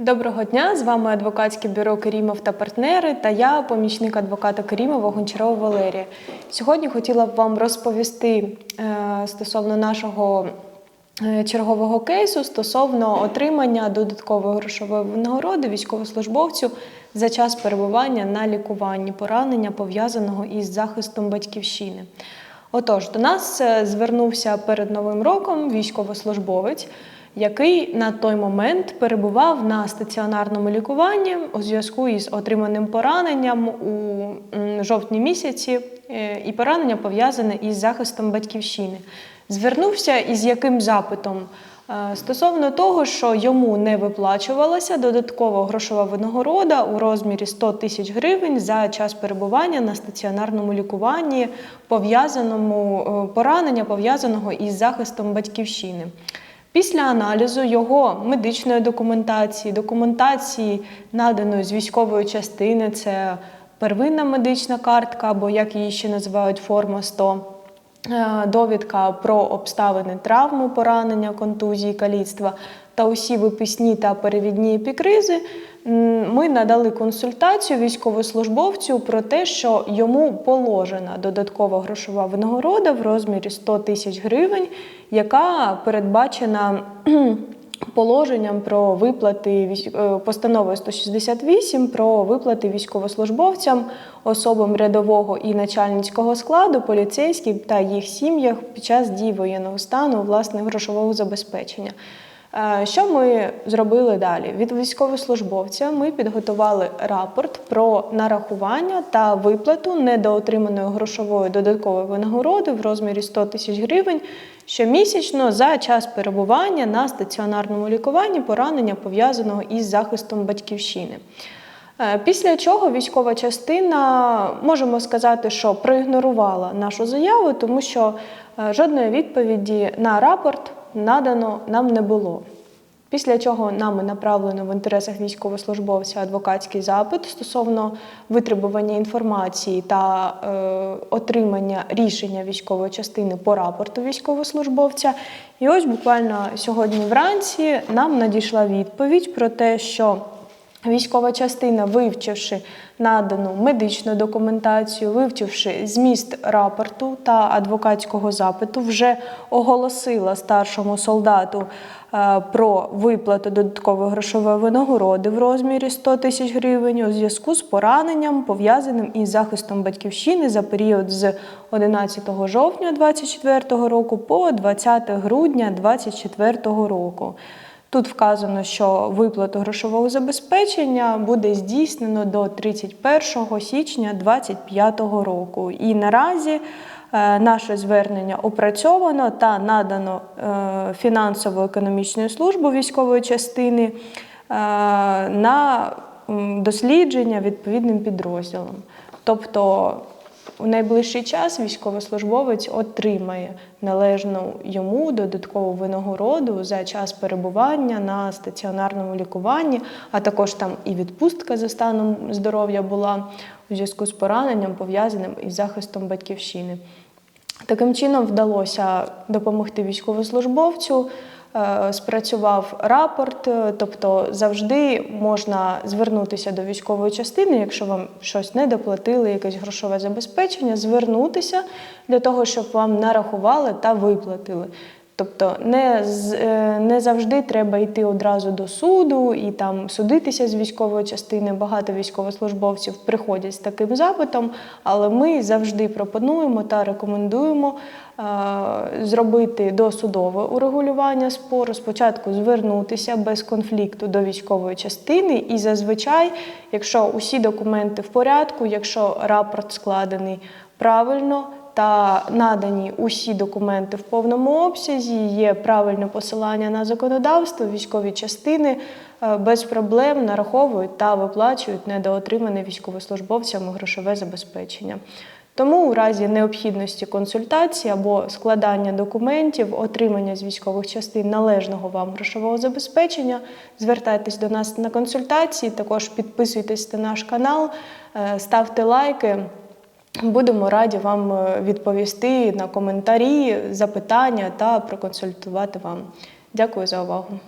Доброго дня! З вами адвокатське бюро Керімов та партнери та я, помічник адвоката Керімова Гончарова Валерія. Сьогодні хотіла б вам розповісти е, стосовно нашого е, чергового кейсу стосовно отримання додаткової грошової винагороди військовослужбовцю за час перебування на лікуванні поранення пов'язаного із захистом батьківщини. Отож, до нас е, звернувся перед новим роком військовослужбовець, який на той момент перебував на стаціонарному лікуванні у зв'язку із отриманим пораненням у жовтні місяці, е, і поранення пов'язане із захистом батьківщини. Звернувся із яким запитом? Е, Стосовно того, що йому не виплачувалася додаткова грошова винагорода у розмірі 100 тисяч гривень за час перебування на стаціонарному лікуванні, пов'язаному е, поранення пов'язаного із захистом батьківщини. Після аналізу його медичної документації, документації, наданої з військової частини, це первинна медична картка, або як її ще називають форма 100, е, довідка про обставини травми, поранення, контузії, каліцтва та усі виписні та перевідні епікризи, ми надали консультацію військовослужбовцю про те, що йому положена додаткова грошова винагорода в розмірі 100 тисяч гривень, яка передбачена положенням про виплати е, 168 про виплати військовослужбовцям, особам рядового і начальницького складу, поліцейським та їх сім'ях під час дії воєнного стану власне грошового забезпечення. Е, Що ми зробили далі? Від військовослужбовця ми підготували рапорт про нарахування та виплату недоотриманої грошової додаткової винагороди в розмірі 100 тисяч гривень щомісячно за час перебування на стаціонарному лікуванні поранення пов'язаного із захистом батьківщини. Е, Після чого військова частина можемо сказати, що проігнорувала нашу заяву, тому що е, жодної відповіді на рапорт надано нам не було. Після чого нами направлено в інтересах військовослужбовця адвокатський запит стосовно витребування інформації та е, отримання рішення військової частини по рапорту військовослужбовця. І ось буквально сьогодні вранці нам надійшла відповідь про те, що Військова частина, вивчивши надану медичну документацію, вивчивши зміст рапорту та адвокатського запиту, вже оголосила старшому солдату е, про виплату додаткової грошової винагороди в розмірі 100 тисяч гривень у зв'язку з пораненням, пов'язаним із захистом батьківщини за період з 11 жовтня 2024 року по 20 грудня 2024 року. Тут вказано, що виплату грошового забезпечення буде здійснено до 31 січня 2025 року. І наразі е, наше звернення опрацьовано та надано е, фінансово-економічною службою військової частини е, на дослідження відповідним підрозділом. Тобто у найближчий час військовослужбовець отримає належну йому додаткову винагороду за час перебування на стаціонарному лікуванні, а також там і відпустка за станом здоров'я була у зв'язку з пораненням, пов'язаним із захистом батьківщини. Таким чином вдалося допомогти військовослужбовцю. Е, Спрацював рапорт, е, тобто завжди можна звернутися до військової частини, якщо вам щось не доплатили, якесь грошове забезпечення, звернутися для того, щоб вам нарахували та виплатили. Тобто не, е, не завжди треба йти одразу до суду і там судитися з військової частини. Багато військовослужбовців приходять з таким запитом, але ми завжди пропонуємо та рекомендуємо е, зробити досудове урегулювання спору. Спочатку звернутися без конфлікту до військової частини, і зазвичай, якщо усі документи в порядку, якщо рапорт складений правильно та надані усі документи в повному обсязі, є правильне посилання на законодавство, військові частини е, без проблем нараховують та виплачують недоотримане військовослужбовцям грошове забезпечення. Тому у разі необхідності консультації або складання документів, отримання з військових частин належного вам грошового забезпечення, звертайтесь до нас на консультації, також підписуйтесь на наш канал, е, ставте лайки. Будемо раді вам е, відповісти на коментарі, запитання та проконсультувати вам. Дякую за увагу.